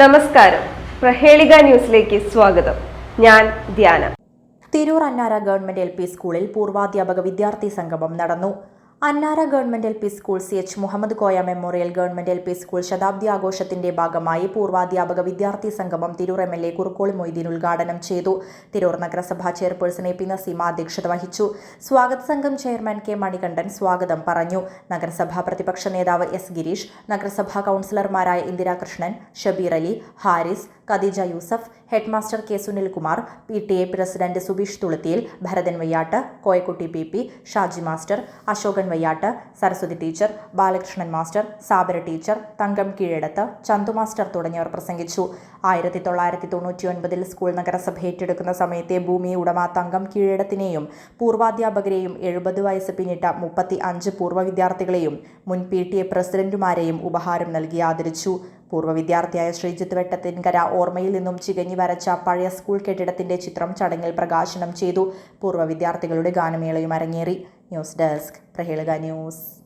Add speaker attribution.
Speaker 1: നമസ്കാരം. പ്രഹേളിക ന്യൂസിലേക്ക് സ്വാഗതം. ഞാൻ Dhyana.
Speaker 2: Tirur Annara government L P സ്കൂളിൽ പൂർവാധ്യാപക വിദ്യാർത്ഥി സംഗമം നടന്നു. Annara government L P school C H Muhammad Koya memorial government L P school ശതാബ്ദി ആഘോഷത്തിന്റെ ഭാഗമായി പൂർവാധ്യാപക വിദ്യാർത്ഥി സംഗമം Tirur M L A Kurukkoli Moideen ഉദ്ഘാടനം ചെയ്തു. തിരൂർ നഗരസഭാ ചെയർപേഴ്സൺ എ പി നസീമ അധ്യക്ഷത വഹിച്ചു. സ്വാഗത സംഘം ചെയർമാൻ കെ മണികണ്ഠൻ സ്വാഗതം പറഞ്ഞു. നഗരസഭാ പ്രതിപക്ഷ നേതാവ് എസ് ഗിരീഷ് നഗരസഭാ കൗൺസിലർമാരായ Indirakrishnan Shabeer Ali Haris Khadeeja Yusuf headmaster K Sunilkumar P T A president Subeesh Thuluthiyil Bharathan Vayyat Koyakutty P P Shaji master Ashokan Vayyat Saraswathi teacher Balakrishnan master Sabara teacher Thankam Keezhadath Chandu master തുടങ്ങിയവർ പ്രസംഗിച്ചു. ആയിരത്തി തൊള്ളായിരത്തി തൊണ്ണൂറ്റി ഒൻപതിൽ school നഗരസഭ ഏറ്റെടുക്കുന്ന സമയത്തെ ഭൂമി ഉടമ തങ്കം കീഴടത്തിനെയും പൂർവാധ്യാപകരെയും എഴുപത് വയസ്സ് പിന്നിട്ട മുപ്പത്തി അഞ്ച് പൂർവ വിദ്യാർത്ഥികളെയും മുൻ പി ടി എ പ്രസിഡന്റുമാരെയും ഉപഹാരം നൽകി ആദരിച്ചു. പൂർവ വിദ്യാർത്ഥിയായ ശ്രീജിത്ത് വെട്ടത്തിൻകര ഓർമ്മയിൽ നിന്നും ചികഞ്ഞു വരച്ച പഴയ സ്കൂൾ കെട്ടിടത്തിന്റെ ചിത്രം ചടങ്ങിൽ പ്രകാശനം ചെയ്തു. പൂർവ വിദ്യാർത്ഥികളുടെ ഗാനമേളയും അരങ്ങേറി. News desk Prahelika news.